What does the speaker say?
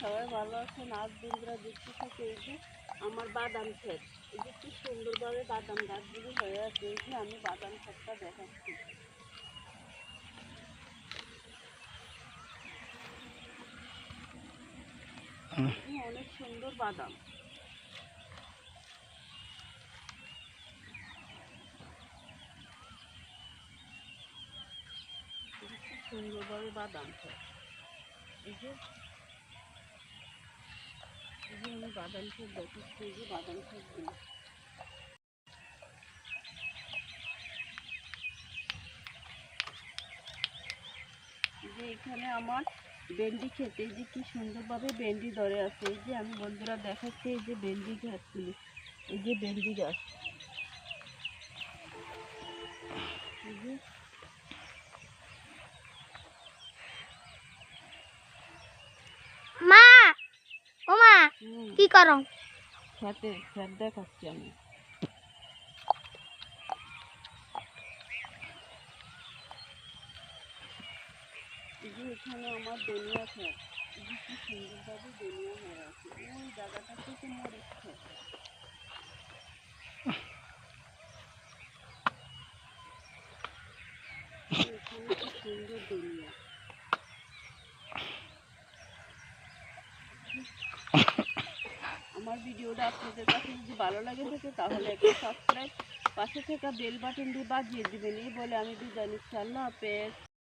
সবাই ভালো আছেন? আজ বন্ধুরা দেখতে থাকে এই যে আমার বাদাম ক্ষেত। এই যে কি সুন্দরভাবে বাদাম গাছগুলি হয়ে আছে। এই যে আমি বাদাম ক্ষেতটা দেখাচ্ছি। অনেক সুন্দর বাদাম। সুন্দরভাবে বাদাম ক্ষেত। এই যে বাদাম ক্ষেত দেখাচ্ছি এই যে বাদাম এই যে এখানে আমার ভেন্ডি খেতে যে কি সুন্দরভাবে ভেন্ডি ধরে আছে। এই যে আমি বন্ধুরা দেখাচ্ছি, এই যে ভেন্ডি গাছগুলি, এই যে ভেন্ডি গাছ। কি করো খেতে খেত দেখাচ্ছি আমি এই যে এখানে আমার দুনিয়া খেত এই যে কি সুন্দরভাবে দুনিয়া হয়ে আছে ওই জায়গাটা থেকে মরিচ খেত এখানে কি সুন্দর দুনিয়া আমার ভিডিওটা আপনাদের কাছে যদি ভালো লাগে থাকে তাহলে একটা সাবস্ক্রাইব পাশে থাকা বেল বাটন দিয়ে বাজিয়ে দিবেন এই বলে আমি বিদায় নিচ্ছি আল্লাহ হাফেজ